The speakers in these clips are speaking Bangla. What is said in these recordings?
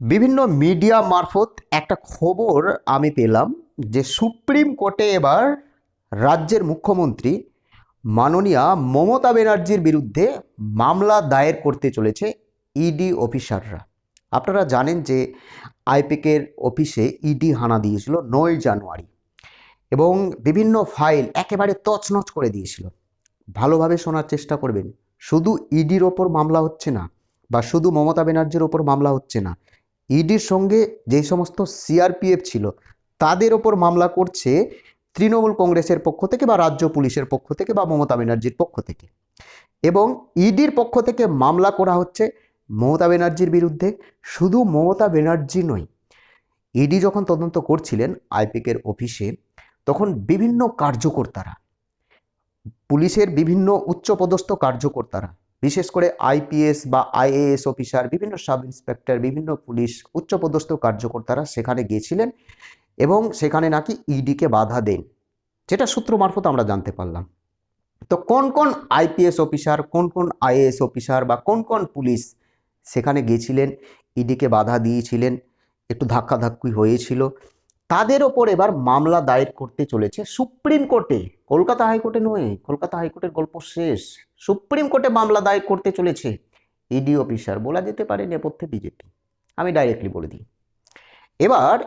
বিভিন্ন মিডিয়া মারফত একটা খবর আমি পেলাম যে সুপ্রিম কোর্টে এবার রাজ্যের মুখ্যমন্ত্রী মাননীয়া মমতা ব্যানার্জির বিরুদ্ধে মামলা দায়ের করতে চলেছে ইডি অফিসাররা। আপনারা জানেন যে আইপিকের অফিসে ইডি হানা দিয়েছিল নয় জানুয়ারি এবং বিভিন্ন ফাইল একেবারে তছনছ করে দিয়েছিল। ভালোভাবে শোনার চেষ্টা করবেন। শুধু ইডির ওপর মামলা হচ্ছে না বা শুধু মমতা ব্যানার্জির ওপর মামলা হচ্ছে না ইডির সঙ্গে যে সমস্ত সিআরপিএফ ছিল, তাদের ওপর মামলা করছে তৃণমূল কংগ্রেসের পক্ষ থেকে বা রাজ্য পুলিশের পক্ষ থেকে বা মমতা ব্যানার্জির পক্ষ থেকে। এবং ইডির পক্ষ থেকে মামলা করা হচ্ছে মমতা ব্যানার্জির বিরুদ্ধে, শুধু মমতা ব্যানার্জি নয়। ইডি যখন তদন্ত করছিলেন আইপিকের অফিসে, তখন বিভিন্ন কার্যকর্তারা, পুলিশের বিভিন্ন উচ্চপদস্থ কার্যকর্তারা বিশেষ করে আইপিএস বা আইএএস অফিসার, বিভিন্ন সাব ইন্সপেক্টর বিভিন্ন পুলিশ, উচ্চপদস্থ কার্যকর্তারা সেখানে গিয়েছিলেন এবং সেখানে নাকি ইডিকে বাধা দেন, যেটা সূত্র মারফত আমরা জানতে পারলাম। তো কোন কোন আইপিএস অফিসার, কোন কোন আইএএস অফিসার বা কোন কোন পুলিশ সেখানে গিয়েছিলেন, ইডিকে বাধা দিয়েছিলেন, একটু ধাক্কাধাক্কি হয়েছিল তাদের ওপর এবার মামলা দায়ের করতে চলেছে সুপ্রিম কোর্টে। কলকাতা হাইকোর্টে নয়, কলকাতা হাইকোর্টের গল্প শেষ। সুপ্রিম কোর্টে মামলা দায়ের করতে চলেছে ইডি অফিসার, বলা যেতে পারে নেপথ্যে বিজেপি। আমি ডাইরেক্টলি বলে দিই। এবার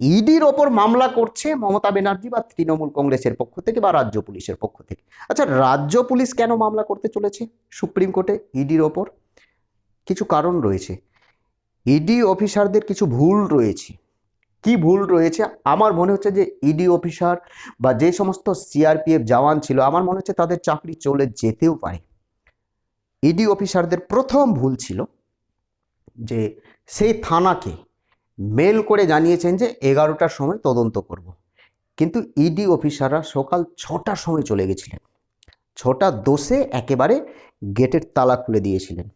ইডির ওপর মামলা করছে মমতা ব্যানার্জি বা তৃণমূল কংগ্রেসের পক্ষ থেকে বা রাজ্য পুলিশের পক্ষ থেকে। আচ্ছা রাজ্য পুলিশ কেন মামলা করতে চলেছে সুপ্রিম কোর্টে ইডির ওপর? কিছু কারণ রয়েছে। ইডি অফিসারদের কিছু ভুল রয়েছে। কি ভুল রয়েছে? আমার মনে হচ্ছে যে ইডি অফিসার বা যে সমস্ত সিআরপিএফ জওয়ান ছিল, আমার মনে হচ্ছে তাদের চাকরি চলে যেতেও পারে। ইডি অফিসারদের প্রথম ভুল ছিল যে সেই থানাকে মেল করে জানিয়েছেন যে এগারোটার সময় তদন্ত করব। কিন্তু ইডি অফিসাররা সকাল ছটার সময় চলে গেছিলেন। ছটা দোষে একেবারে গেটের তালা খুলে দিয়েছিলেন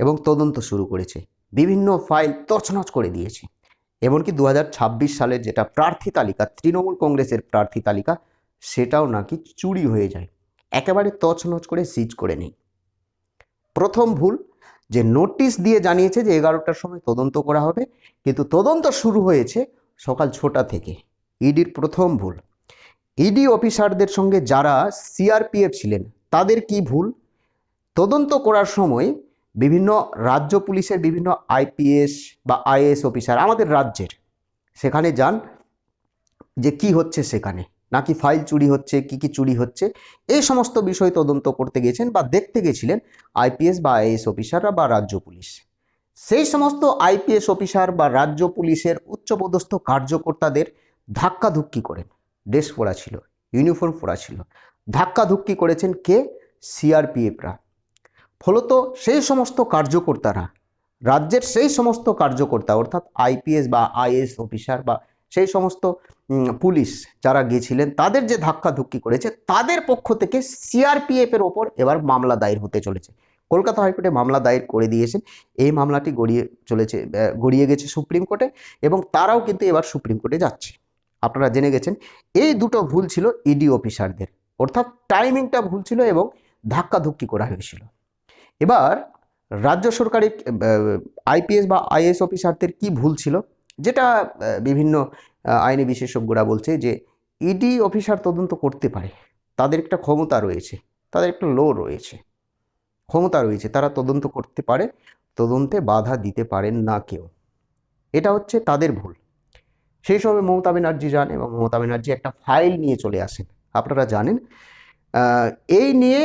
এবং তদন্ত শুরু করেছে। বিভিন্ন ফাইল তছনছ করে দিয়েছে। এমনকি দু সালের যেটা প্রার্থী তালিকা, তৃণমূল কংগ্রেসের প্রার্থী তালিকা, সেটাও নাকি চুরি হয়ে যায়। একেবারে তছনছ করে সিজ করে নেই। প্রথম ভুল, যে নোটিশ দিয়ে জানিয়েছে যে এগারোটার সময় তদন্ত করা হবে, কিন্তু তদন্ত শুরু হয়েছে সকাল ছটা থেকে। ইডির প্রথম ভুল। ইডি অফিসারদের সঙ্গে যারা সিআরপিএফ ছিলেন, তাদের কি ভুল? তদন্ত করার সময় বিভিন্ন রাজ্য পুলিশের বিভিন্ন আইপিএস বা আইএস অফিসার আমাদের রাজ্যের। সেখানে যান যে কি হচ্ছে সেখানে, নাকি ফাইল চুরি হচ্ছে, কি কি চুরি হচ্ছে এই সমস্ত বিষয় তদন্ত করতে গেছেন বা দেখতে গেছিলেন আইপিএস বা আইএস অফিসাররা বা রাজ্য পুলিশ। সেই সমস্ত আইপিএস অফিসার বা রাজ্য পুলিশের উচ্চপদস্থ কার্যকর্তাদের ধাক্কাধুক্কি করেন। ড্রেস পরা ছিল, ইউনিফর্ম পরা ছিল। ধাক্কাধুক্কি করেছেন কে? সিআরপিএফরা। ফলত সেই সমস্ত কার্যকর্তারা, রাজ্যের সেই সমস্ত কার্যকর্তা অর্থাৎ আইপিএস বা আইএস অফিসার বা সেই সমস্ত পুলিশ যারা গিয়েছিলেন, তাদের যে ধাক্কাধুক্কি করেছে, তাদের পক্ষ থেকে সিআরপিএফ এর ওপর এবার মামলা দায়ের হতে চলেছে। কলকাতা হাইকোর্টে মামলা দায়ের করে দিয়েছেন। এই মামলাটি গড়িয়ে চলেছে গড়িয়ে গেছে সুপ্রিম কোর্টে এবং তারাও কিন্তু এবার সুপ্রিম কোর্টে যাচ্ছে। আপনারা জেনে গেছেন, এই দুটো ভুল ছিল ইডি অফিসারদের। অর্থাৎ টাইমিংটা ভুল ছিল এবং ধাক্কাধুক্কি করা হয়েছিল। এবার রাজ্য সরকারি আইপিএস বা আইএস অফিসারদের কি ভুল ছিল? যেটা বিভিন্ন আইনি বিশেষজ্ঞরা বলছে যে ইডি অফিসার তদন্ত করতে পারে। তাদের একটা ক্ষমতা রয়েছে, তাদের একটা লো রয়েছে। ক্ষমতা রয়েছে, তারা তদন্ত করতে পারে, তদন্তে বাধা দিতে পারেন না কেউ। এটা হচ্ছে তাদের ভুল। সেই সময় মমতা ব্যানার্জি যান এবং মমতা ব্যানার্জি একটা ফাইল নিয়ে চলে আসেন। আপনারা জানেন এই নিয়ে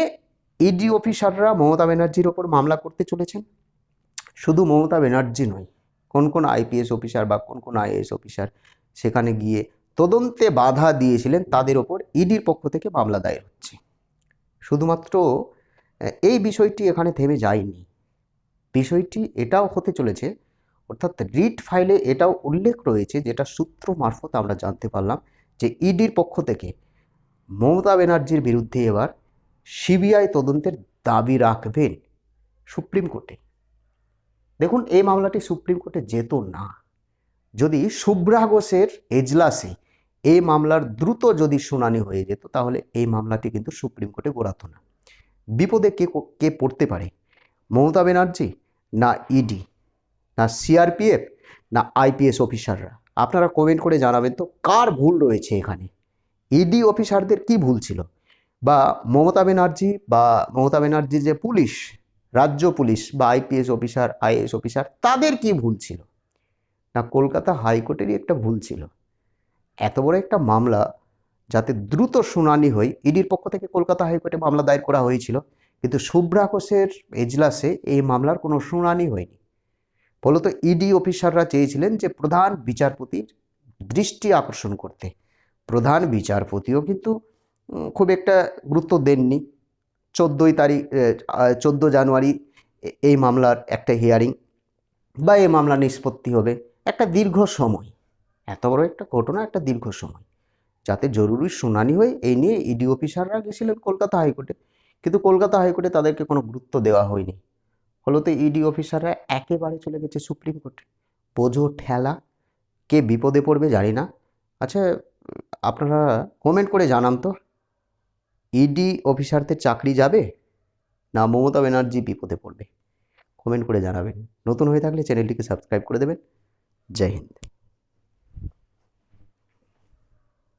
ইডি অফিসাররা মমতা ব্যানার্জির ওপর মামলা করতে চলেছেন। শুধু মমতা ব্যানার্জি নয়, কোন কোন আইপিএস অফিসার বা কোন কোন আইএএস অফিসার সেখানে গিয়ে তদন্তে বাধা দিয়েছিলেন, তাদের ওপর ইডির পক্ষ থেকে মামলা দায়ের হচ্ছে। শুধুমাত্র এই বিষয়টি এখানে থেমে যায়নি। বিষয়টি এটাও হতে চলেছে, অর্থাৎ রিট ফাইলে এটাও উল্লেখ রয়েছে, যেটা সূত্র মারফত আমরা জানতে পারলাম যে ইডির পক্ষ থেকে মমতা ব্যানার্জির বিরুদ্ধে এবার সিবিআই তদন্তের দাবি রাখবেন সুপ্রিম কোর্টে। দেখুন, এই মামলাটি সুপ্রিম কোর্টে যেত না। যদি শুভ্রা ঘোষের এজলাসে এই মামলার দ্রুত যদি শুনানি হয়ে যেত, তাহলে এই মামলাটি কিন্তু সুপ্রিম কোর্টে গোড়াতো না। বিপদে কে কে পড়তে পারে? মমতা ব্যানার্জি না ইডি না সিআরপিএফ না আইপিএস অফিসাররা আপনারা কমেন্ট করে জানাবেন তো, কার ভুল রয়েছে এখানে? ইডি অফিসারদের কি ভুল ছিল? বা মমতা ব্যানার্জি বা মমতা ব্যানার্জির যে পুলিশ, রাজ্য পুলিশ বা আইপিএস অফিসার আইএস অফিসার, তাদের কি ভুল ছিল? না, কলকাতা হাইকোর্টেরই একটা ভুল ছিল। এত বড় একটা মামলা যাতে দ্রুত শুনানি হয়, ইডির পক্ষ থেকে কলকাতা হাইকোর্টে মামলা দায়ের করা হয়েছিল, কিন্তু শুভ্রা ঘোষের এজলাসে এই মামলার কোনো শুনানি হয়নি। ফলত ইডি অফিসাররা চেয়েছিলেন যে প্রধান বিচারপতির দৃষ্টি আকর্ষণ করতে। প্রধান বিচারপতিও কিন্তু খুব একটা গুরুত্ব দেননি। চোদ্দোই তারিখ চোদ্দ জানুয়ারি এই মামলার একটা হিয়ারিং বা এই মামলা নিষ্পত্তি হবে একটা দীর্ঘ সময়। এত বড় একটা ঘটনা, একটা দীর্ঘ সময়। যাতে জরুরি শুনানি হয়, এই নিয়ে ইডি অফিসাররা গেছিলেন কলকাতা হাইকোর্টে। কিন্তু কলকাতা হাইকোর্টে তাদেরকে কোনো গুরুত্ব দেওয়া হয়নি। ফলত ইডি অফিসাররা একেবারে চলে গেছে সুপ্রিম কোর্টে। বোঝো ঠেলা, কে বিপদে পড়বে জানি না। আচ্ছা আপনারা কমেন্ট করে জানান তো। ইডি অফিসারদের চাকরি যাবে? না, মমতা ব্যানার্জি বিপদে পড়বে। কমেন্ট করে জানাবেন। নতুন হয়ে থাকলে চ্যানেলটিকে সাবস্ক্রাইব করে দেবেন। জয় হিন্দ।